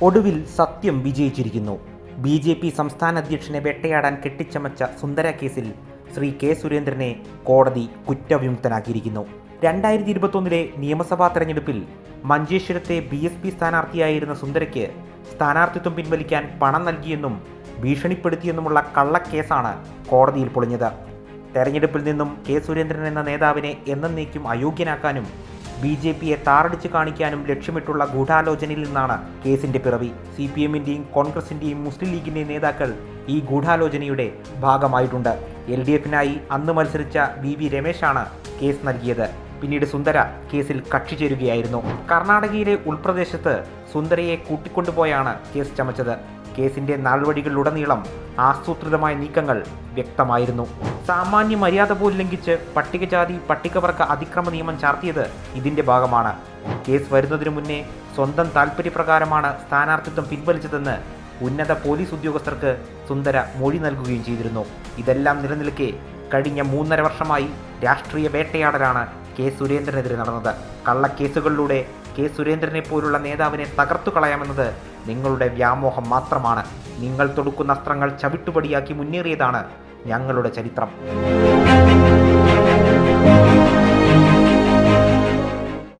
ഒടുവിൽ സത്യം വിജയിച്ചിരിക്കുന്നു. B J P സംസ്ഥാന അധ്യക്ഷനെ വെട്ടയാടാൻ കെട്ടിച്ചമച്ച സുന്ദര കേസിൽ ശ്രീ കെ സുരേന്ദ്രനെ കോടതി കുറ്റവിമുക്തനാക്കിയിരിക്കുന്നു. രണ്ടായിരത്തി ഇരുപത്തൊന്നിലെ നിയമസഭാ തെരഞ്ഞെടുപ്പിൽ മഞ്ചേശ്വരത്തെ ബി എസ് പി സ്ഥാനാർത്ഥിയായിരുന്ന സുന്ദരയ്ക്ക് സ്ഥാനാർത്ഥിത്വം പിൻവലിക്കാൻ പണം നൽകിയെന്നും ഭീഷണിപ്പെടുത്തിയെന്നുമുള്ള കള്ളക്കേസാണ് കോടതിയിൽ പൊളിഞ്ഞത്. തെരഞ്ഞെടുപ്പിൽ നിന്നും കെ സുരേന്ദ്രൻ എന്ന നേതാവിനെ എന്നേക്കും അയോഗ്യനാക്കാനും ബി ജെ പിയെ താറടിച്ച് കാണിക്കാനും ലക്ഷ്യമിട്ടുള്ള ഗൂഢാലോചനയിൽ നിന്നാണ് കേസിന്റെ പിറവി. സി പി എമ്മിന്റെയും കോൺഗ്രസിന്റെയും മുസ്ലിം ലീഗിന്റെയും നേതാക്കൾ ഈ ഗൂഢാലോചനയുടെ ഭാഗമായിട്ടുണ്ട്. എൽ ഡി എഫിനായി അന്ന് മത്സരിച്ച വി വി രമേശാണ് കേസ് നൽകിയത്. പിന്നീട് സുന്ദര കേസിൽ കക്ഷി ചേരുകയായിരുന്നു. കർണാടകയിലെ ഉൾപ്രദേശത്ത് സുന്ദരയെ കൂട്ടിക്കൊണ്ടുപോയാണ് കേസ് ചമച്ചത്. കേസിന്റെ നാൾവഴികളിലുടനീളം ആസൂത്രിതമായ നീക്കങ്ങൾ വ്യക്തമായിരുന്നു. സാമാന്യ മര്യാദ പോലും ലംഘിച്ച് പട്ടികജാതി പട്ടികവർഗ അതിക്രമ നിയമം ചാർത്തിയത് ഇതിന്റെ ഭാഗമാണ്. കേസ് വരുന്നതിനു മുന്നേ സ്വന്തം താൽപ്പര്യപ്രകാരമാണ് സ്ഥാനാർത്ഥിത്വം പിൻവലിച്ചതെന്ന് ഉന്നത പോലീസ് ഉദ്യോഗസ്ഥർക്ക് സുന്ദര മൊഴി നൽകുകയും ചെയ്തിരുന്നു. ഇതെല്ലാം നിലനിൽക്കെ കഴിഞ്ഞ മൂന്നര വർഷമായി രാഷ്ട്രീയ വേട്ടയാടലാണ് കെ സുരേന്ദ്രനെതിരെ നടന്നത്. കള്ളക്കേസുകളിലൂടെ കെ സുരേന്ദ്രനെ പോലുള്ള നേതാവിനെ തകർത്തു കളയാമെന്നത് നിങ്ങളുടെ വ്യാമോഹം മാത്രമാണ്. നിങ്ങൾ തൊടുക്കുന്ന അസ്ത്രങ്ങൾ ചവിട്ടുപടിയാക്കി മുന്നേറിയതാണ് ഞങ്ങളുടെ ചരിത്രം.